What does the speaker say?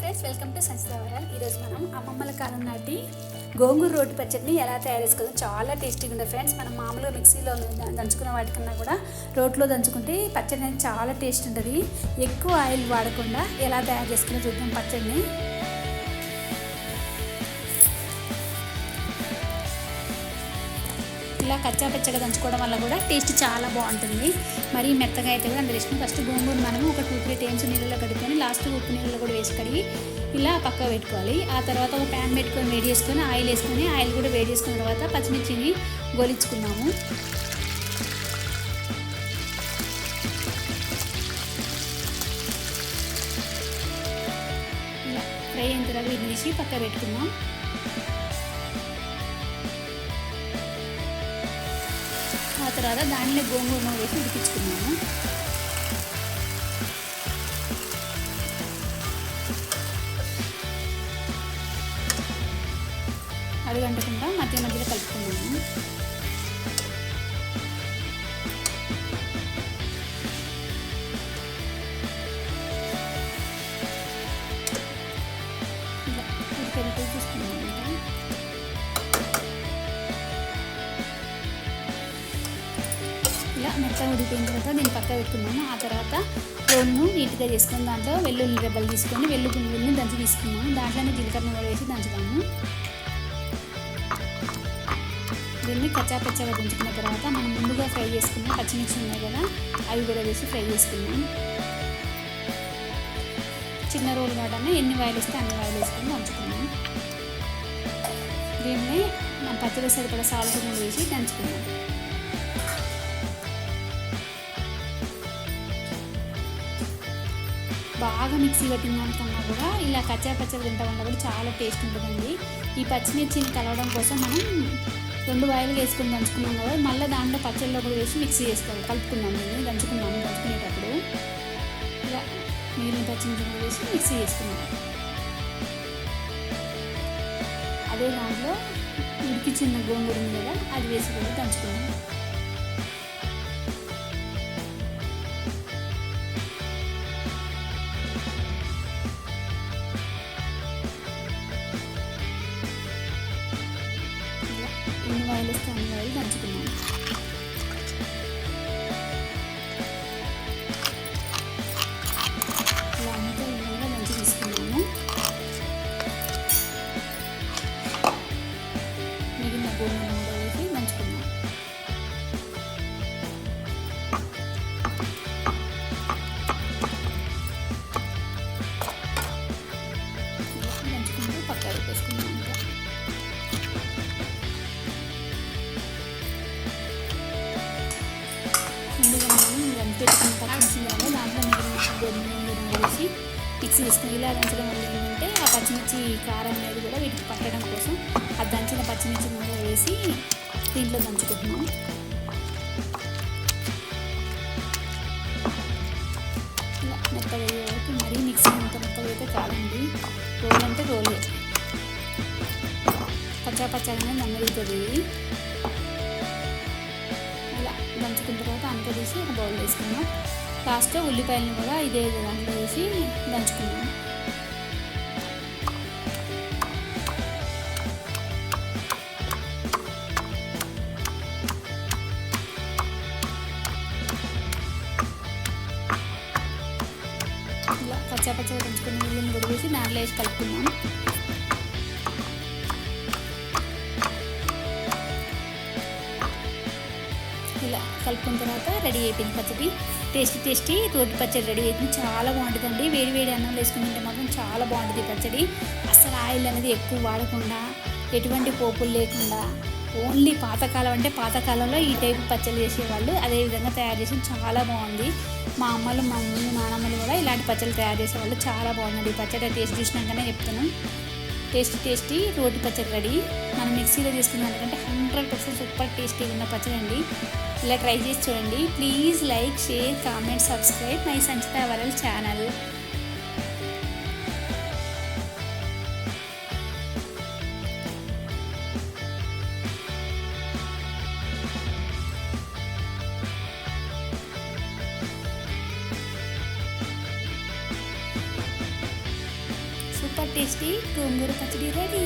Friends welcome to సంచితావరాల్ ఈరోజు మనం అమ్మమ్మల కాలం నాటి గోంగూర రోటి పచ్చడిని ఎలా తయారు చేసుకోవడం చాలా టేస్టీగా ఉంటుంది ఫ్రెండ్స్. మనం మామూలుగా మిక్సీలో దంచుకున్న వాటికన్నా కూడా రోట్లో దంచుకుంటే పచ్చడి అనేది చాలా టేస్ట్ ఉంటుంది. ఎక్కువ ఆయిల్ వాడకుండా ఎలా తయారు చేసుకుని చూద్దాం పచ్చడిని. ఇలా కచ్చా పచ్చగా దంచుకోవడం వల్ల కూడా టేస్ట్ చాలా బాగుంటుంది. మరీ మెత్తగా అయితే కూడా అందులో ఇష్టం ఫస్ట్ గోంగూర మనము ఒక టూ త్రీ టైమ్స్ నీళ్ళలో కడుక్కొని లాస్ట్ ఉప్పు నీళ్ళలో కూడా వేసి కడిగి ఇలా పక్క పెట్టుకోవాలి. ఆ తర్వాత ఒక ప్యాన్ పెట్టుకొని వేడి చేసుకొని ఆయిల్ వేసుకొని ఆయిల్ కూడా వేడి చేసుకున్న తర్వాత పచ్చిమిర్చిని గోలించుకున్నాము ఇలా ఫ్రై అయిన తర్వాత ఇది తీసి పక్క పెట్టుకున్నాం తర్వాత దానిలో గోంగూర వేసి ఉడికించుకున్నాను అడుగంటకుండా మధ్య మధ్యలో కలుపుకున్నాను ఇలా మెత్తగా ఉడిపోయిన తర్వాత దీన్ని పక్క పెట్టుకున్నాము ఆ తర్వాత రోడ్ను నీట్గా చేసుకుని దాంట్లో వెల్లుల్లి రెబ్బలు తీసుకొని వెల్లుల్లిని దంచి తీసుకున్నాము దాంట్లోనే జీలకర్ర కూడా వేసి దంచుతాము దీన్ని కచ్చాపచ్చగా దంచుకున్న తర్వాత మనం ముందుగా ఫ్రై చేసుకున్న పచ్చిమిర్చి ఉన్నాయి కదా అవి కూడా వేసి ఫ్రై చేసుకున్నాం చిన్న రోల్ కాడనే ఎన్ని వాయిలు ఇస్తే అన్ని వాయిలు వేసుకొని దంచుకున్నాం దీన్ని మన పచ్చడి సరిపడా సాల్ట్ కూడా వేసి దంచుకున్నాం బాగా మిక్సీ పట్టిన కూడా ఇలా కచ్చా పచ్చడి తింటా వల్ల కూడా చాలా టేస్ట్ ఉంటుందండి. ఈ పచ్చిమిర్చిని కలవడం కోసం మనం రెండు వాయిలు వేసుకొని దంచుకున్నాం కదా మళ్ళీ దాంట్లో పచ్చళ్ళు కూడా వేసి మిక్సీ చేసుకోవాలి. కలుపుకున్నాం దీన్ని దంచుకున్నాము దంచుకునేటప్పుడు. ఇలా మిగిలిన పచ్చిమిర్చి వేసి మిక్సీ చేసుకున్నాం. అదే దాంట్లో ఉడికిచ్చిన గోంగూర ఉంది కదా అది వేసి కూడా దంచుకున్నాం ఇలా ఎన్ని వాయిలు వస్తే పెట్టుకున్న పచ్చిమిర్చి దాంట్లో మిగిలిన గోధుమ వేసి మిక్సీ తీసుకుని ఇలా దంచడం వల్ల ఏంటంటే ఆ పచ్చిమిర్చి కారం అనేది కూడా వీటికి పట్టడం కోసం ఆ దంచిన పచ్చిమిర్చి కూడా వేసి దీంట్లో దంచుకుంటున్నాం ఇలా మెత్తగా అయ్యే వరకు మరీ మిక్సీ అంత మెత్తగా అయితే కాదండి రోల్ అంటే రోలే పచ్చా పచ్చగానే నమ్మలుతుంది దంచుకున్న తర్వాత అంత తీసి ఒక బౌల్ వేసుకున్నాం లాస్ట్లో ఉల్లిపాయలను కూడా ఇదే దాంట్లో వేసి దంచుకున్నాం ఇలా పచ్చ పచ్చగా దంచుకున్న ఉల్లిని కూడా వేసి దాంట్లో వేసి కలుపుకున్నాం కలుపుకున్న తర్వాత రెడీ అయిపోయింది పచ్చడి. టేస్టీ టేస్టీ రోటి పచ్చడి రెడీ అయిపోయింది చాలా బాగుంటుందండి. వేడి వేడి అన్నం వేసుకుంటుంటే మాత్రం చాలా బాగుంటుంది ఈ పచ్చడి. అసలు ఆయిల్ అనేది ఎక్కువ వాడకుండా ఎటువంటి పోపులు లేకుండా ఓన్లీ పాతకాలం అంటే పాతకాలంలో ఈ టైపు పచ్చడి చేసేవాళ్ళు. అదే విధంగా తయారు చేసి చాలా బాగుంది. మా అమ్మలు మా అమ్మ నానమ్మలు కూడా ఇలాంటి పచ్చళ్ళు తయారు చేసేవాళ్ళు. చాలా బాగుందండి ఈ పచ్చడి. టేస్ట్ చూసినాకనే చెప్తాను టేస్టీ టేస్టీ రోటి పచ్చడి రెడీ. మనం మిక్సీలో చేసుకున్న దానికంటే హండ్రెడ్ పర్సెంట్ సూపర్ టేస్టీగా ఉన్న పచ్చడి అండి. ఇలా ట్రై చేసి చూడండి. Please like share comment subscribe my Sanchitha world channel. Tasty గోంగూర పచ్చడి రెడీ